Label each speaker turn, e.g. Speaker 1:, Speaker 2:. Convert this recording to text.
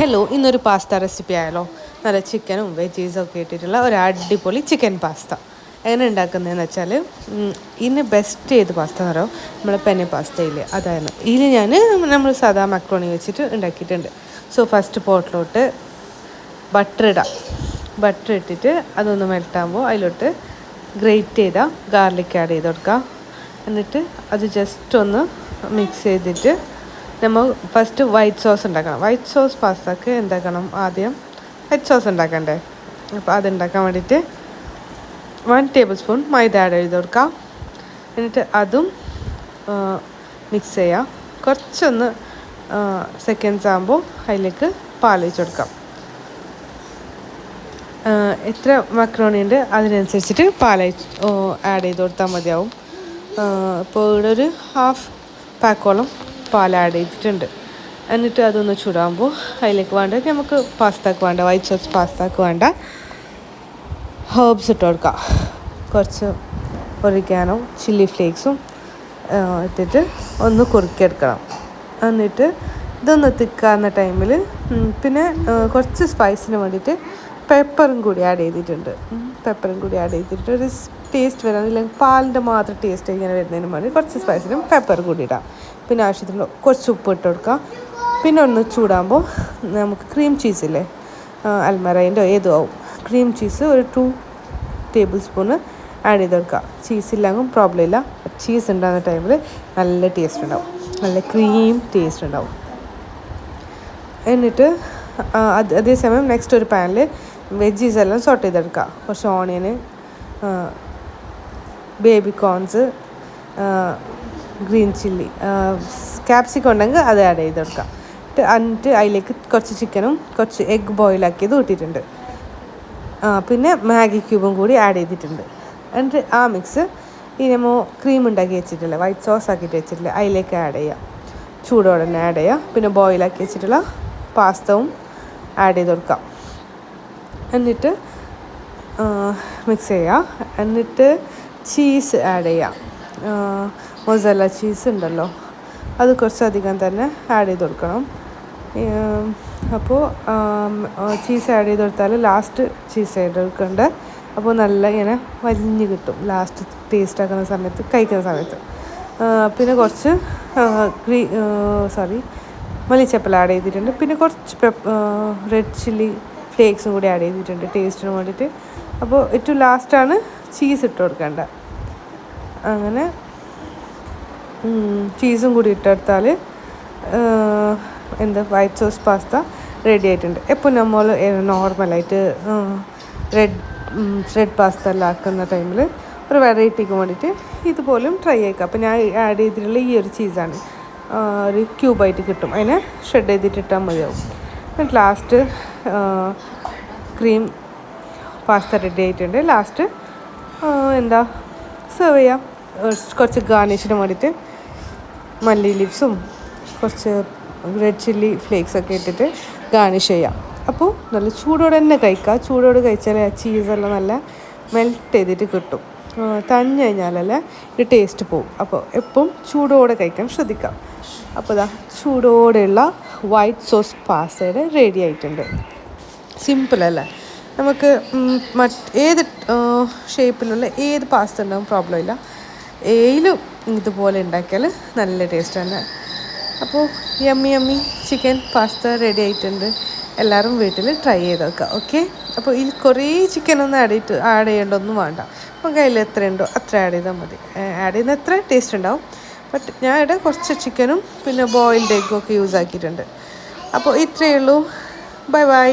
Speaker 1: Hello ഇന്നൊരു pasta recipe ആയാലോ നല്ല ചിക്കനും വെജീസും ഒക്കെ ഇട്ടിട്ടുള്ള ഒരു അടിപൊളി ചിക്കൻ പാസ്ത. എങ്ങനെ ഉണ്ടാക്കുന്നതെന്ന് വെച്ചാൽ ഇന്ന് ബെസ്റ്റ് ഏത് പാസ്ത എന്ന് പറയുമോ നമ്മൾ പെന്നെ പാസ്തയില്ലേ അതായിരുന്നു. ഇതിൽ ഞാൻ നമ്മൾ സാധാ മക്രോണി വെച്ചിട്ട് ഉണ്ടാക്കിയിട്ടുണ്ട്. സോ ഫസ്റ്റ് പോട്ടിലോട്ട് ബട്ടർ ഇടാം. ബട്ടർ ഇട്ടിട്ട് അതൊന്ന് മെൽട്ടാകുമ്പോൾ അതിലോട്ട് ഗ്രേറ്റ് ചെയ്ത ഗാർലിക് ആഡ് ചെയ്ത് കൊടുക്കുക എന്നിട്ട് അത് ജസ്റ്റ് ഒന്ന് മിക്സ് ചെയ്തിട്ട് നമ്മൾ ഫസ്റ്റ് വൈറ്റ് സോസ് ഉണ്ടാക്കണം. വൈറ്റ് സോസ് പാസ്തക്ക് എന്താക്കണം ആദ്യം? വൈറ്റ് സോസ് ഉണ്ടാക്കണ്ടേ? അപ്പോൾ അത് ഉണ്ടാക്കാൻ വേണ്ടിയിട്ട് വൺ ടേബിൾ സ്പൂൺ മൈദ ആഡ് ചെയ്ത് കൊടുക്കാം. എന്നിട്ട് അതും മിക്സ് ചെയ്യാം. കുറച്ചൊന്ന് സെക്കൻഡ്സ് ആകുമ്പോൾ അതിലേക്ക് പാലിച്ച് കൊടുക്കാം. എത്ര മക്രോണി ഉണ്ട്? അതിനനുസരിച്ചിട്ട് പാൽ ആഡ് ചെയ്ത് കൊടുത്താൽ മതിയാവും. ഇപ്പോൾ ഇവിടെ ഒരു ഹാഫ് പാക്കോളം പാൽ ആഡ് ചെയ്തിട്ടുണ്ട്. എന്നിട്ട് അതൊന്ന് ചൂടാകുമ്പോൾ അതിലേക്ക് വേണ്ട നമുക്ക് പാസ്തക്ക് വേണ്ട വൈറ്റ് സോസ് പാസ്തക്ക് വേണ്ട. ഹേർബ്സ് ഇട്ട് കൊടുക്കാം. കുറച്ച് ഒറിക്കാനോ ചില്ലി ഫ്ലേക്സും ഇട്ടിട്ട് ഒന്ന് കുറുക്കിയെടുക്കണം. എന്നിട്ട് ഇതൊന്ന് തിക്കാവുന്ന ടൈമിൽ പിന്നെ കുറച്ച് സ്പൈസിന് വേണ്ടിയിട്ട് പെപ്പറും കൂടി ആഡ് ചെയ്തിട്ടുണ്ട്. പെപ്പറും കൂടി ആഡ് ചെയ്തിട്ട് ഒരു ടേസ്റ്റ് വരാൻ അല്ലെങ്കിൽ പാലിന്റെ മാത്രം ടേസ്റ്റ് ഇങ്ങനെ വരുന്നതിന് വേണ്ടി കുറച്ച് സ്പൈസിനും പെപ്പറും കൂടി ഇടാം. പിന്നെ ആവശ്യത്തിന് കുറച്ച് ഉപ്പ് ഇട്ട് കൊടുക്കാം. പിന്നെ ഒന്ന് ചൂടാകുമ്പോൾ നമുക്ക് ക്രീം ചീസില്ലേ അൽമറയിന്റെ ഏതോ ആവും. ക്രീം ചീസ് ഒരു ടു ടേബിൾ സ്പൂണ് ആഡ് ചെയ്ത് കൊടുക്കുക ചീസ് ഇല്ലെങ്കിൽ പ്രോബ്ലം ഇല്ല. ചീസ് ഉണ്ടാകുന്ന ടൈമിൽ നല്ല ടേസ്റ്റ് ഉണ്ടാവും. നല്ല ക്രീം ടേസ്റ്റ് ഉണ്ടാവും. എന്നിട്ട് അത് അതേസമയം നെക്സ്റ്റ് ഒരു പാനിൽ വെജീസ് എല്ലാം സോട്ട് ചെയ്തെടുക്കുക കുറച്ച് onion baby corns green chilli capsicum ഉണ്ടെങ്കിൽ അത് ആഡ് ചെയ്ത് കൊടുക്കാം. എന്നിട്ട് അതിലേക്ക് കുറച്ച് ചിക്കനും കുറച്ച് എഗ് ബോയിലാക്കിയത് ഇട്ടിട്ടുണ്ട് പിന്നെ മാഗി ക്യൂബും കൂടി ആഡ് ചെയ്തിട്ടുണ്ട്. എന്നിട്ട് ആ മിക്സ് ഈ നമ്മൾ ക്രീം ഉണ്ടാക്കി വെച്ചിട്ടില്ല വൈറ്റ് സോസ് ആക്കിയിട്ട് വെച്ചിട്ടില്ല അതിലേക്ക് ആഡ് ചെയ്യാം. ചൂടോടെ തന്നെ ആഡ് ചെയ്യാം. പിന്നെ ബോയിലാക്കി വെച്ചിട്ടുള്ള പാസ്തവും ആഡ് ചെയ്ത് കൊടുക്കാം. എന്നിട്ട് മിക്സ് ചെയ്യാം. എന്നിട്ട് ചീസ് ആഡ് ചെയ്യാം. മൊസല്ല ചീസ് ഉണ്ടല്ലോ. അത് കുറച്ചധികം തന്നെ ആഡ് ചെയ്ത് കൊടുക്കണം. അപ്പോൾ ചീസ് ആഡ് ചെയ്ത് കൊടുത്താൽ ലാസ്റ്റ് ചീസ് ആഡ് എടുക്കേണ്ട അപ്പോൾ നല്ല ഇങ്ങനെ വലിഞ്ഞ് കിട്ടും. ലാസ്റ്റ് ടേസ്റ്റ് ആക്കുന്ന സമയത്ത് കഴിക്കുന്ന സമയത്ത്. പിന്നെ കുറച്ച് ഗ്രീ സോറി മല്ലിച്ചപ്പൽ ആഡ് ചെയ്തിട്ടുണ്ട്. പിന്നെ കുറച്ച് റെഡ് ചില്ലി ഫ്ലേക്സും കൂടി ആഡ് ചെയ്തിട്ടുണ്ട് ടേസ്റ്റിന് വേണ്ടിയിട്ട് അപ്പോൾ ഏറ്റവും ലാസ്റ്റാണ് ചീസ് ഇട്ട് കൊടുക്കേണ്ടത് അങ്ങനെ ചീസും കൂടി ഇട്ടെടുത്താൽ എന്താ വൈറ്റ് സോസ് പാസ്ത റെഡി ആയിട്ടുണ്ട്. എപ്പോൾ നമ്മൾ നോർമലായിട്ട് റെഡ് റെഡ് പാസ്ത എല്ലാം ആക്കുന്ന ടൈമിൽ ഒരു വെറൈറ്റിക്ക് വേണ്ടിയിട്ട് ഇതുപോലും ട്രൈ ആക്കുക അപ്പോൾ ഞാൻ ആഡ് ചെയ്തിട്ടുള്ള ഈ ഒരു ചീസാണ് ഒരു ക്യൂബായിട്ട് കിട്ടും. അതിനെ ഷെഡ് ചെയ്തിട്ട് ഇട്ടാൽ മതിയാവും. എന്നിട്ട് ലാസ്റ്റ് ക്രീം പാസ്ത റെഡി ആയിട്ടുണ്ട്. ലാസ്റ്റ് എന്താ സെർവ് ചെയ്യാം. കുറച്ച് ഗാർണിഷിന് വേണ്ടിയിട്ട് മല്ലി ലീവ്സും കുറച്ച് റെഡ് ചില്ലി ഫ്ലേക്സ് ഒക്കെ ഇട്ടിട്ട് ഗാർണിഷ് ചെയ്യാം. അപ്പോൾ നല്ല ചൂടോടെ തന്നെ കഴിക്കുക ചൂടോടെ കഴിച്ചാൽ ആ ചീസെല്ലാം നല്ല മെൽറ്റ് ചെയ്തിട്ട് കിട്ടും. തഞ്ഞു കഴിഞ്ഞാലല്ല ഇത് ടേസ്റ്റ് പോകും അപ്പോൾ എപ്പം ചൂടോടെ കഴിക്കാൻ ശ്രദ്ധിക്കാം. അപ്പോൾ ഇതാ ചൂടോടെയുള്ള വൈറ്റ് സോസ് പാസ്തയുടെ റെഡി ആയിട്ടുണ്ട്. സിമ്പിളല്ലേ നമുക്ക് മറ്റ് ഏത് ഷേപ്പിലുള്ള ഏത് പാസ്ത ഉണ്ടാവും പ്രോബ്ലം ഇല്ല. ഏതിലും ഇതുപോലെ ഉണ്ടാക്കിയാൽ നല്ല ടേസ്റ്റാണ് അപ്പോൾ yummy yummy chicken pasta ready ആയിട്ടുണ്ട്. എല്ലാവരും വീട്ടിൽ ട്രൈ ചെയ്ത് നോക്കുക ഓക്കെ അപ്പോൾ ഇതിൽ കുറേ ചിക്കനൊന്നും ആഡ് ചെയ്തിട്ട് ആഡ് ചെയ്യേണ്ടതൊന്നും വേണ്ട. അപ്പം കയ്യിൽ എത്ര ഉണ്ടോ അത്ര ആഡ് ചെയ്താൽ മതി. ആഡ് ചെയ്യുന്ന എത്ര ടേസ്റ്റ് ഉണ്ടാവും. ബട്ട് ഞാൻ ഇവിടെ കുറച്ച് ചിക്കനും പിന്നെ ബോയിൽഡ് എഗ്ഗും ഒക്കെ യൂസ് ആക്കിയിട്ടുണ്ട്. അപ്പോൾ ഇത്രയേ ഉള്ളൂ. Bye bye